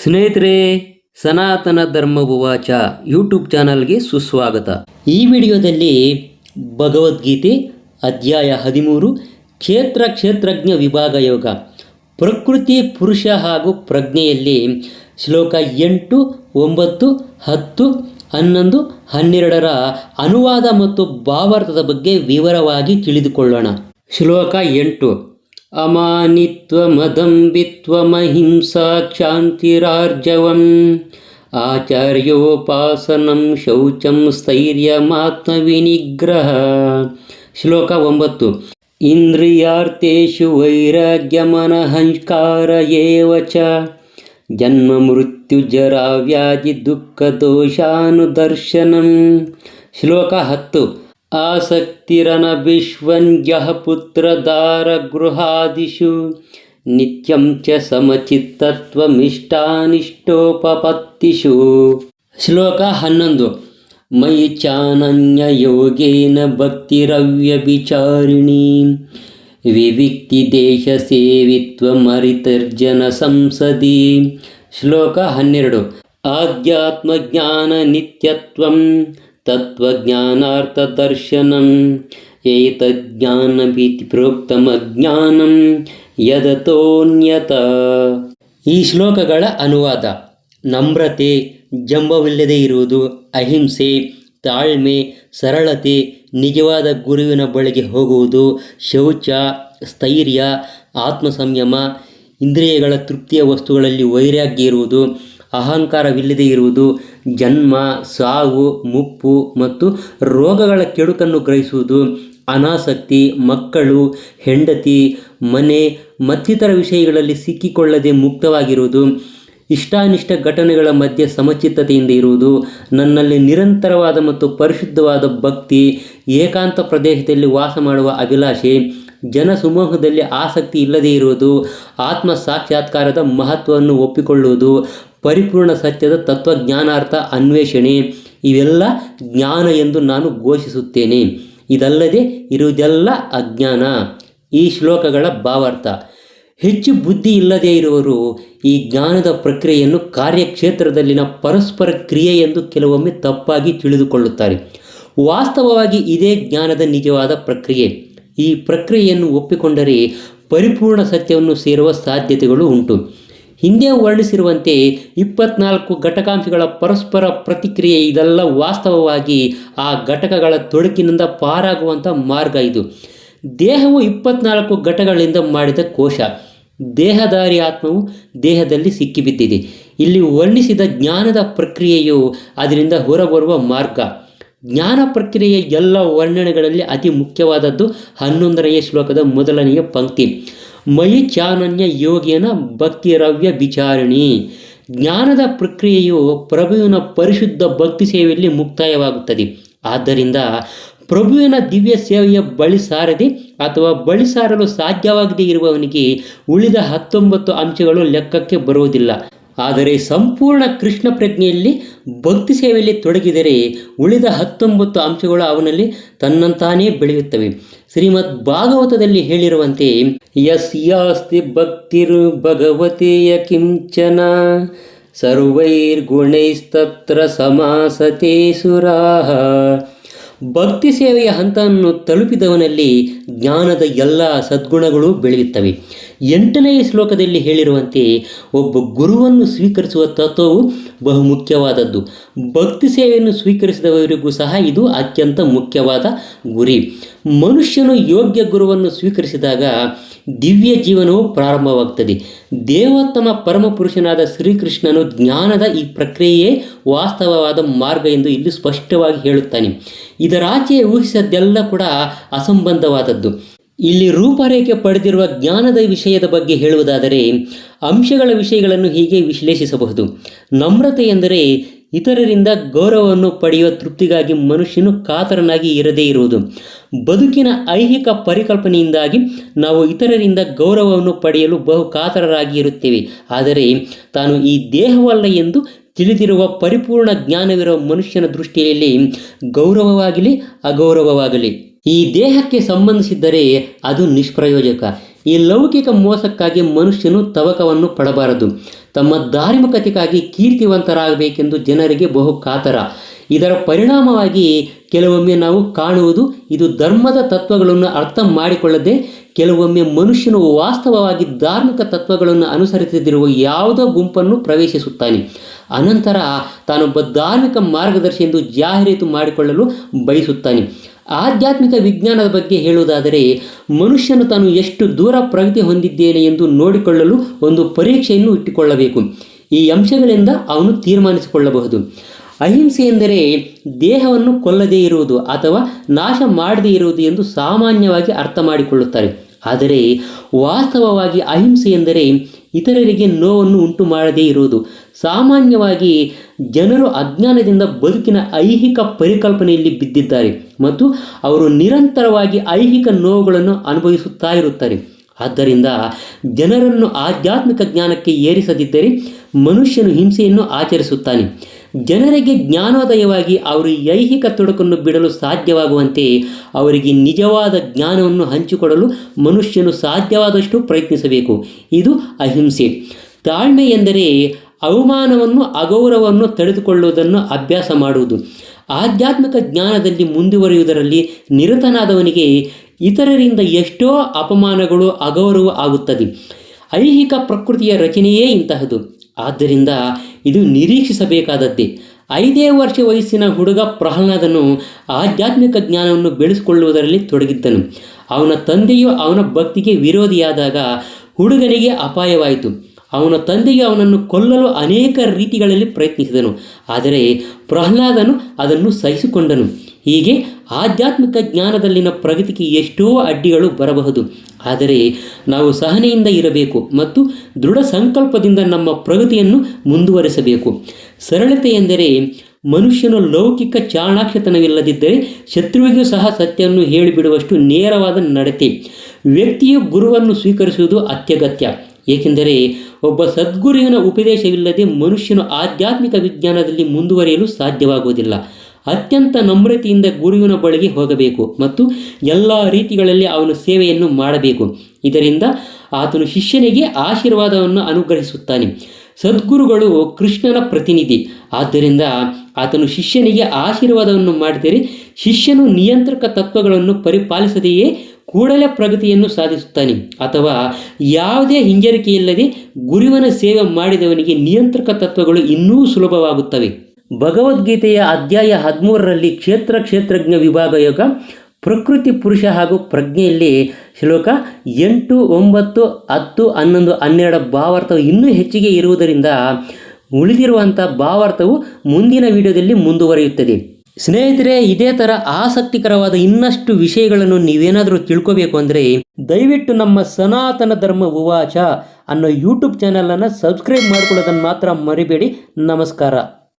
ಸ್ನೇಹಿತರೆ ಸನಾತನ ಧರ್ಮಭುವಾಚ ಯೂಟ್ಯೂಬ್ ಚಾನಲ್ಗೆ ಸುಸ್ವಾಗತ. ಈ ವಿಡಿಯೋದಲ್ಲಿ ಭಗವದ್ಗೀತೆ ಅಧ್ಯಾಯ ಹದಿಮೂರು ಕ್ಷೇತ್ರ ಕ್ಷೇತ್ರಜ್ಞ ವಿಭಾಗ ಯೋಗ. ಪ್ರಕೃತಿ ಪುರುಷ ಹಾಗೂ ಪ್ರಜ್ಞೆಯಲ್ಲಿ ಶ್ಲೋಕ ಎಂಟು ಒಂಬತ್ತು ಹತ್ತು ಹನ್ನೊಂದು ಹನ್ನೆರಡರ ಅನುವಾದ ಮತ್ತು ಭಾವಾರ್ಥದ ಬಗ್ಗೆ ವಿವರವಾಗಿ ತಿಳಿದುಕೊಳ್ಳೋಣ. ಶ್ಲೋಕ ಎಂಟು ಅಮಾನಿತ್ವಮದಂಬಿತ್ವಮಹಿಂಸಾ ಕ್ಷಾಂತಿರಾರ್ಜವಂ ಆಚಾರ್ಯೋಪಾಸನಂ ಶೌಚಂ ಸ್ಥೈರ್ಯಮಾತ್ಮವಿನಿಗ್ರಹ ಶ್ಲೋಕ ಒಂಬತ್ತು ಇಂದ್ರಿಯಾರ್ಥೇಷು ವೈರಾಗ್ಯಮನಹಂಕಾರ ಏವ ಚ ಜನ್ಮ ಮೃತ್ಯು ಜರಾ ವ್ಯಾಧಿ ದುಃಖ ದೋಷಾನುದರ್ಶನಂ ಶ್ಲೋಕ ಹತ್ತು ಪುತ್ರದಾರ ಗೃಹಾದಿಷು ನಿತ್ಯಂ ಚ ಸಮಚಿತ್ತತ್ವಮಿಷ್ಟಾನಿಷ್ಟೋಪಪತ್ತಿಷು. ಶ್ಲೋಕ ಹನ್ನೊಂದು. ಮಯಿ ಚಾನನ್ಯ ಯೋಗೇನ ಭಕ್ತಿರವ್ಯಭಿಚಾರಿಣಿ. ವಿವಿಕ್ತಿ ದೇಶ ಸೇವಿತ್ವ ಮರಿತರ್ಜನ ಸಂಸದಿ. ಶ್ಲೋಕ ಹನ್ನೆರಡು. ಆಧ್ಯಾತ್ಮ ಜ್ಞಾನ ನಿತ್ಯತ್ವಂ ತತ್ವಜ್ಞಾನಾರ್ಥದರ್ಶನಂ ಏತಜ್ಞಾನಭೀತಿ ಪ್ರೋಕ್ತಮಜ್ಞಾನಂ ಯದತೋನ್ಯತ ಈ ಶ್ಲೋಕಗಳ ಅನುವಾದ ನಮ್ರತೆ, ಜಂಬವಿಲ್ಲದೆ ಇರುವುದು, ಅಹಿಂಸೆ, ತಾಳ್ಮೆ, ಸರಳತೆ, ನಿಜವಾದ ಗುರುವಿನ ಬಳಿಗೆ ಹೋಗುವುದು, ಶೌಚ, ಸ್ಥೈರ್ಯ, ಆತ್ಮಸಂಯಮ, ಇಂದ್ರಿಯಗಳ ತೃಪ್ತಿಯ ವಸ್ತುಗಳಲ್ಲಿ ವೈರಾಗ್ಯ ಇರುವುದು ಅಹಂಕಾರವಿಲ್ಲದೆ ಇರುವುದು ಜನ್ಮ, ಸಾವು, ಮುಪ್ಪು ಮತ್ತು ರೋಗಗಳ ಕೆಡುಕನ್ನು ಗ್ರಹಿಸುವುದು ಅನಾಸಕ್ತಿ, ಮಕ್ಕಳು, ಹೆಂಡತಿ, ಮನೆ ಮತ್ತಿತರ ವಿಷಯಗಳಲ್ಲಿ ಸಿಕ್ಕಿಕೊಳ್ಳದೆ ಮುಕ್ತವಾಗಿರುವುದು ಇಷ್ಟಾನಿಷ್ಟ ಘಟನೆಗಳ ಮಧ್ಯೆ ಸಮಚಿತ್ತತೆಯಿಂದ ಇರುವುದು ನನ್ನಲ್ಲಿ ನಿರಂತರವಾದ ಮತ್ತು ಪರಿಶುದ್ಧವಾದ ಭಕ್ತಿ, ಏಕಾಂತ ಪ್ರದೇಶದಲ್ಲಿ ವಾಸ ಮಾಡುವ ಅಭಿಲಾಷೆ ಜನಸಮೂಹದಲ್ಲಿ ಆಸಕ್ತಿ ಇಲ್ಲದೇ ಇರುವುದು, ಆತ್ಮ ಸಾಕ್ಷಾತ್ಕಾರದ ಮಹತ್ವವನ್ನು ಒಪ್ಪಿಕೊಳ್ಳುವುದು ಪರಿಪೂರ್ಣ ಸತ್ಯದ ತತ್ವಜ್ಞಾನಾರ್ಥ ಅನ್ವೇಷಣೆ. ಇವೆಲ್ಲ ಜ್ಞಾನ ಎಂದು ನಾನು ಘೋಷಿಸುತ್ತೇನೆ. ಇದಲ್ಲದೆ ಇರುವುದೆಲ್ಲ ಅಜ್ಞಾನ. ಈ ಶ್ಲೋಕಗಳ ಭಾವಾರ್ಥ. ಹೆಚ್ಚು ಬುದ್ಧಿ ಇಲ್ಲದೇ ಇರುವವರು ಈ ಜ್ಞಾನದ ಪ್ರಕ್ರಿಯೆಯನ್ನು ಕಾರ್ಯಕ್ಷೇತ್ರದಲ್ಲಿನ ಪರಸ್ಪರ ಕ್ರಿಯೆ ಎಂದು ಕೆಲವೊಮ್ಮೆ ತಪ್ಪಾಗಿ ತಿಳಿದುಕೊಳ್ಳುತ್ತಾರೆ. ವಾಸ್ತವವಾಗಿ ಇದೇ ಜ್ಞಾನದ ನಿಜವಾದ ಪ್ರಕ್ರಿಯೆ. ಈ ಪ್ರಕ್ರಿಯೆಯನ್ನು ಒಪ್ಪಿಕೊಂಡರೆ ಪರಿಪೂರ್ಣ ಸತ್ಯವನ್ನು ಸೇರುವ ಸಾಧ್ಯತೆಗಳು ಉಂಟು. ಹಿಂದೆ ವರ್ಣಿಸಿರುವಂತೆ ಇಪ್ಪತ್ನಾಲ್ಕು ಘಟಕಾಂಶಗಳ ಪರಸ್ಪರ ಪ್ರತಿಕ್ರಿಯೆ ಇದೆಲ್ಲ ವಾಸ್ತವವಾಗಿ ಆ ಘಟಕಗಳ ತೊಡಕಿನಿಂದ ಪಾರಾಗುವಂಥ ಮಾರ್ಗ ಇದು. ದೇಹವು ಇಪ್ಪತ್ನಾಲ್ಕು ಘಟಗಳಿಂದ ಮಾಡಿದ ಕೋಶ. ದೇಹದಾರಿ ಆತ್ಮವು ದೇಹದಲ್ಲಿ ಸಿಕ್ಕಿಬಿದ್ದಿದೆ. ಇಲ್ಲಿ ವರ್ಣಿಸಿದ ಜ್ಞಾನದ ಪ್ರಕ್ರಿಯೆಯು ಅದರಿಂದ ಹೊರಬರುವ ಮಾರ್ಗ. ಜ್ಞಾನ ಪ್ರಕ್ರಿಯೆಯ ಎಲ್ಲ ವರ್ಣನೆಗಳಲ್ಲಿ ಅತಿ ಮುಖ್ಯವಾದದ್ದು ಹನ್ನೊಂದನೆಯ ಶ್ಲೋಕದ ಮೊದಲನೆಯ ಪಂಕ್ತಿ. ಮಯಿ ಚಾನನ್ಯ ಯೋಗಿಯನ ಭಕ್ತಿರವ್ಯ ವಿಚಾರಣಿ. ಜ್ಞಾನದ ಪ್ರಕ್ರಿಯೆಯು ಪ್ರಭುವಿನ ಪರಿಶುದ್ಧ ಭಕ್ತಿ ಸೇವೆಯಲ್ಲಿ ಮುಕ್ತಾಯವಾಗುತ್ತದೆ. ಆದ್ದರಿಂದ ಪ್ರಭುವಿನ ದಿವ್ಯ ಸೇವೆಯ ಬಳಿ ಸಾರದೆ ಅಥವಾ ಬಳಿ ಸಾರಲು ಸಾಧ್ಯವಾಗದೇ ಇರುವವನಿಗೆ ಉಳಿದ ಹತ್ತೊಂಬತ್ತು ಅಂಶಗಳು ಲೆಕ್ಕಕ್ಕೆ ಬರುವುದಿಲ್ಲ. ಆದರೆ ಸಂಪೂರ್ಣ ಕೃಷ್ಣ ಪ್ರಜ್ಞೆಯಲ್ಲಿ ಭಕ್ತಿ ಸೇವೆಯಲ್ಲಿ ತೊಡಗಿದರೆ ಉಳಿದ ಹತ್ತೊಂಬತ್ತು ಅಂಶಗಳು ಅವನಲ್ಲಿ ತನ್ನಂತಾನೇ ಬೆಳೆಯುತ್ತವೆ. ಶ್ರೀಮದ್ ಭಾಗವತದಲ್ಲಿ ಹೇಳಿರುವಂತೆ ಯಸ್ಯಾಸ್ತಿ ಭಕ್ತಿರು ಭಗವತೆಯ ಕಿಂಚನ, ಸರ್ವೈರ್ಗುಣೈಸ್ತತ್ರ ಸಮಾಸತೆ ಸುರಾಹ. ಭಕ್ತಿ ಸೇವೆಯ ಹಂತವನ್ನು ತಲುಪಿದವನಲ್ಲಿ ಜ್ಞಾನದ ಎಲ್ಲ ಸದ್ಗುಣಗಳು ಬೆಳೆಯುತ್ತವೆ. ಎಂಟನೆಯ ಶ್ಲೋಕದಲ್ಲಿ ಹೇಳಿರುವಂತೆ, ಒಬ್ಬ ಗುರುವನ್ನು ಸ್ವೀಕರಿಸುವ ತತ್ವವು ಬಹುಮುಖ್ಯವಾದದ್ದು. ಭಕ್ತಿ ಸೇವೆಯನ್ನು ಸ್ವೀಕರಿಸಿದವರಿಗೂ ಸಹ ಇದು ಅತ್ಯಂತ ಮುಖ್ಯವಾದ ಗುರಿ. ಮನುಷ್ಯನು ಯೋಗ್ಯ ಗುರುವನ್ನು ಸ್ವೀಕರಿಸಿದಾಗ ದಿವ್ಯ ಜೀವನವು ಪ್ರಾರಂಭವಾಗ್ತದೆ. ದೇವೋತ್ತಮ ಪರಮಪುರುಷನಾದ ಶ್ರೀಕೃಷ್ಣನು ಜ್ಞಾನದ ಈ ಪ್ರಕ್ರಿಯೆಯೇ ವಾಸ್ತವವಾದ ಮಾರ್ಗ ಎಂದು ಇಲ್ಲಿ ಸ್ಪಷ್ಟವಾಗಿ ಹೇಳುತ್ತಾನೆ. ಇದರಾಚೆ ಊಹಿಸದ್ದೆಲ್ಲ ಕೂಡ ಅಸಂಬಂಧವಾದದ್ದು. ಇಲ್ಲಿ ರೂಪರೇಖೆ ಪಡೆದಿರುವ ಜ್ಞಾನದ ವಿಷಯದ ಬಗ್ಗೆ ಹೇಳುವುದಾದರೆ, ಅಂಶಗಳ ವಿಷಯಗಳನ್ನು ಹೀಗೆ ವಿಶ್ಲೇಷಿಸಬಹುದು. ನಮ್ರತೆ ಎಂದರೆ ಇತರರಿಂದ ಗೌರವವನ್ನು ಪಡೆಯುವ ತೃಪ್ತಿಗಾಗಿ ಮನುಷ್ಯನು ಕಾತರನಾಗಿ ಇರದೇ ಇರುವುದು. ಬದುಕಿನ ಐಹಿಕ ಪರಿಕಲ್ಪನೆಯಿಂದಾಗಿ ನಾವು ಇತರರಿಂದ ಗೌರವವನ್ನು ಪಡೆಯಲು ಬಹು ಕಾತರರಾಗಿ ಇರುತ್ತೇವೆ. ಆದರೆ ತಾನು ಈ ದೇಹವಲ್ಲ ಎಂದು ತಿಳಿದಿರುವ ಪರಿಪೂರ್ಣ ಜ್ಞಾನವಿರುವ ಮನುಷ್ಯನ ದೃಷ್ಟಿಯಲ್ಲಿ ಗೌರವವಾಗಲಿ ಅಗೌರವವಾಗಲಿ. ಈ ದೇಹಕ್ಕೆ ಸಂಬಂಧಿಸಿದ್ದರೆ ಅದು ನಿಷ್ಪ್ರಯೋಜಕ. ಈ ಲೌಕಿಕ ಮೋಸಕ್ಕಾಗಿ ಮನುಷ್ಯನು ತವಕವನ್ನು ಪಡಬಾರದು. ತಮ್ಮ ಧಾರ್ಮಿಕತೆಗಾಗಿ ಕೀರ್ತಿವಂತರಾಗಬೇಕೆಂದು ಜನರಿಗೆ ಬಹು ಕಾತರ ಇದರ ಪರಿಣಾಮವಾಗಿ ಕೆಲವೊಮ್ಮೆ ನಾವು ಕಾಣುವುದು ಇದು ಧರ್ಮದ ತತ್ವಗಳನ್ನು ಅರ್ಥ ಮಾಡಿಕೊಳ್ಳದೆ ಕೆಲವೊಮ್ಮೆ ಮನುಷ್ಯನು ವಾಸ್ತವವಾಗಿ ಧಾರ್ಮಿಕ ತತ್ವಗಳನ್ನು ಅನುಸರಿಸದಿರುವ ಯಾವುದೋ ಗುಂಪನ್ನು ಪ್ರವೇಶಿಸುತ್ತಾನೆ. ಅನಂತರ ತಾನೊಬ್ಬ ಧಾರ್ಮಿಕ ಮಾರ್ಗದರ್ಶಿ ಎಂದು ಜಾಹೀರಾತು ಮಾಡಿಕೊಳ್ಳಲು ಬಯಸುತ್ತಾನೆ. ಆಧ್ಯಾತ್ಮಿಕ ವಿಜ್ಞಾನದ ಬಗ್ಗೆ ಹೇಳುವುದಾದರೆ, ಮನುಷ್ಯನು ತಾನು ಎಷ್ಟು ದೂರ ಪ್ರಗತಿ ಹೊಂದಿದ್ದೇನೆ ಎಂದು ನೋಡಿಕೊಳ್ಳಲು ಒಂದು ಪರೀಕ್ಷೆಯನ್ನು ಇಟ್ಟುಕೊಳ್ಳಬೇಕು. ಈ ಅಂಶಗಳಿಂದ ಅವನು ತೀರ್ಮಾನಿಸಿಕೊಳ್ಳಬಹುದು. ಅಹಿಂಸೆ ಎಂದರೆ ದೇಹವನ್ನು ಕೊಲ್ಲದೇ ಇರುವುದು ಅಥವಾ ನಾಶ ಮಾಡದೇ ಇರುವುದು ಎಂದು ಸಾಮಾನ್ಯವಾಗಿ ಅರ್ಥ ಮಾಡಿಕೊಳ್ಳುತ್ತಾರೆ. ಆದರೆ ವಾಸ್ತವವಾಗಿ ಅಹಿಂಸೆ ಎಂದರೆ ಇತರರಿಗೆ ನೋವನ್ನು ಉಂಟು ಮಾಡದೇ ಇರುವುದು. ಸಾಮಾನ್ಯವಾಗಿ ಜನರು ಅಜ್ಞಾನದಿಂದ ಬದುಕಿನ ಐಹಿಕ ಪರಿಕಲ್ಪನೆಯಲ್ಲಿ ಬಿದ್ದಿದ್ದಾರೆ ಮತ್ತು ಅವರು ನಿರಂತರವಾಗಿ ಐಹಿಕ ನೋವುಗಳನ್ನು ಅನುಭವಿಸುತ್ತಾ ಇರುತ್ತಾರೆ. ಆದ್ದರಿಂದ ಜನರನ್ನು ಆಧ್ಯಾತ್ಮಿಕ ಜ್ಞಾನಕ್ಕೆ ಏರಿಸದಿದ್ದರೆ ಮನುಷ್ಯನು ಹಿಂಸೆಯನ್ನು ಆಚರಿಸುತ್ತಾನೆ. ಜನರಿಗೆ ಜ್ಞಾನೋದಯವಾಗಿ ಅವರು ಐಹಿಕ ತೊಡಕನ್ನು ಬಿಡಲು ಸಾಧ್ಯವಾಗುವಂತೆ ಅವರಿಗೆ ನಿಜವಾದ ಜ್ಞಾನವನ್ನು ಹಂಚಿಕೊಡಲು ಮನುಷ್ಯನು ಸಾಧ್ಯವಾದಷ್ಟು ಪ್ರಯತ್ನಿಸಬೇಕು. ಇದು ಅಹಿಂಸೆ. ತಾಳ್ಮೆ ಎಂದರೆ ಅವಮಾನವನ್ನು, ಅಗೌರವವನ್ನು ತಡೆದುಕೊಳ್ಳುವುದನ್ನು ಅಭ್ಯಾಸ ಮಾಡುವುದು. ಆಧ್ಯಾತ್ಮಿಕ ಜ್ಞಾನದಲ್ಲಿ ಮುಂದುವರಿಯುವುದರಲ್ಲಿ ನಿರತನಾದವನಿಗೆ ಇತರರಿಂದ ಎಷ್ಟೋ ಅಪಮಾನಗಳು ಅಗೌರವ ಆಗುತ್ತದೆ. ಐಹಿಕ ಪ್ರಕೃತಿಯ ರಚನೆಯೇ ಇಂತಹದು. ಆದ್ದರಿಂದ ಇದು ನಿರೀಕ್ಷಿಸಬೇಕಾದದ್ದೇ. ಐದೇ ವರ್ಷ ವಯಸ್ಸಿನ ಹುಡುಗ ಪ್ರಹ್ಲಾದನು ಆಧ್ಯಾತ್ಮಿಕ ಜ್ಞಾನವನ್ನು ಬೆಳೆಸಿಕೊಳ್ಳುವುದರಲ್ಲಿ ತೊಡಗಿದ್ದನು. ಅವನ ತಂದೆಯು ಅವನ ಭಕ್ತಿಗೆ ವಿರೋಧಿಯಾದಾಗ ಹುಡುಗನಿಗೆ ಅಪಾಯವಾಯಿತು. ಅವನ ತಂದೆಗೆ ಅವನನ್ನು ಕೊಲ್ಲಲು ಅನೇಕ ರೀತಿಗಳಲ್ಲಿ ಪ್ರಯತ್ನಿಸಿದನು. ಆದರೆ ಪ್ರಹ್ಲಾದನು ಅದನ್ನು ಸಹಿಸಿಕೊಂಡನು. ಹೀಗೆ ಆಧ್ಯಾತ್ಮಿಕ ಜ್ಞಾನದಲ್ಲಿನ ಪ್ರಗತಿಗೆ ಎಷ್ಟೋ ಅಡ್ಡಿಗಳು ಬರಬಹುದು. ಆದರೆ ನಾವು ಸಹನೆಯಿಂದ ಇರಬೇಕು ಮತ್ತು ದೃಢ ಸಂಕಲ್ಪದಿಂದ ನಮ್ಮ ಪ್ರಗತಿಯನ್ನು ಮುಂದುವರಿಸಬೇಕು. ಸರಳತೆ ಎಂದರೆ ಮನುಷ್ಯನು ಲೌಕಿಕ ಚಾಣಾಕ್ಷತನವಿಲ್ಲದಿದ್ದರೆ ಶತ್ರುವಿಗೂ ಸಹ ಸತ್ಯವನ್ನು ಹೇಳಿಬಿಡುವಷ್ಟು ನೇರವಾದ ನಡತೆ. ವ್ಯಕ್ತಿಯು ಗುರುವನ್ನು ಸ್ವೀಕರಿಸುವುದು ಅತ್ಯಗತ್ಯ. ಏಕೆಂದರೆ ಒಬ್ಬ ಸದ್ಗುರುವಿನ ಉಪದೇಶವಿಲ್ಲದೆ ಮನುಷ್ಯನು ಆಧ್ಯಾತ್ಮಿಕ ವಿಜ್ಞಾನದಲ್ಲಿ ಮುಂದುವರಿಯಲು ಸಾಧ್ಯವಾಗುವುದಿಲ್ಲ. ಅತ್ಯಂತ ನಮ್ರತೆಯಿಂದ ಗುರುವಿನ ಬಳಿಗೆ ಹೋಗಬೇಕು ಮತ್ತು ಎಲ್ಲ ರೀತಿಗಳಲ್ಲಿ ಅವನು ಸೇವೆಯನ್ನು ಮಾಡಬೇಕು. ಇದರಿಂದ ಆತನು ಶಿಷ್ಯನಿಗೆ ಆಶೀರ್ವಾದವನ್ನು ಅನುಗ್ರಹಿಸುತ್ತಾನೆ. ಸದ್ಗುರುಗಳು ಕೃಷ್ಣನ ಪ್ರತಿನಿಧಿ. ಆದ್ದರಿಂದ ಆತನು ಶಿಷ್ಯನಿಗೆ ಆಶೀರ್ವಾದವನ್ನು ಮಾಡಿದರೆ ಶಿಷ್ಯನು ನಿಯಂತ್ರಕ ತತ್ವಗಳನ್ನು ಪರಿಪಾಲಿಸದೆಯೇ ಕೂಡಲೇ ಪ್ರಗತಿಯನ್ನು ಸಾಧಿಸುತ್ತಾನೆ. ಅಥವಾ ಯಾವುದೇ ಹಿಂಜರಿಕೆಯಿಲ್ಲದೆ ಗುರುವನ ಸೇವೆ ಮಾಡಿದವನಿಗೆ ನಿಯಂತ್ರಕ ತತ್ವಗಳು ಇನ್ನೂ ಸುಲಭವಾಗುತ್ತವೆ. ಭಗವದ್ಗೀತೆಯ ಅಧ್ಯಾಯ ಹದಿಮೂರರಲ್ಲಿ ಕ್ಷೇತ್ರ ಕ್ಷೇತ್ರಜ್ಞ ವಿಭಾಗ ಯೋಗ, ಪ್ರಕೃತಿ ಪುರುಷ ಹಾಗೂ ಪ್ರಜ್ಞೆಯಲ್ಲಿ ಶ್ಲೋಕ ಎಂಟು, ಒಂಬತ್ತು, ಹತ್ತು, ಹನ್ನೊಂದು, ಹನ್ನೆರಡು ಭಾವಾರ್ಥವು ಇನ್ನೂ ಹೆಚ್ಚಿಗೆ ಇರುವುದರಿಂದ ಉಳಿದಿರುವಂಥ ಭಾವಾರ್ಥವು ಮುಂದಿನ ವಿಡಿಯೋದಲ್ಲಿ ಮುಂದುವರಿಯುತ್ತದೆ. ಸ್ನೇಹಿತರೆ, ಇದೇ ಥರ ಆಸಕ್ತಿಕರವಾದ ಇನ್ನಷ್ಟು ವಿಷಯಗಳನ್ನು ನೀವೇನಾದರೂ ತಿಳ್ಕೋಬೇಕು ಅಂದರೆ ದಯವಿಟ್ಟು ನಮ್ಮ ಸನಾತನ ಧರ್ಮ ಉವಾಚ ಅನ್ನೋ ಯೂಟ್ಯೂಬ್ ಚಾನಲನ್ನು ಸಬ್ಸ್ಕ್ರೈಬ್ ಮಾಡ್ಕೊಳ್ಳೋದನ್ನು ಮಾತ್ರ ಮರಿಬೇಡಿ. ನಮಸ್ಕಾರ.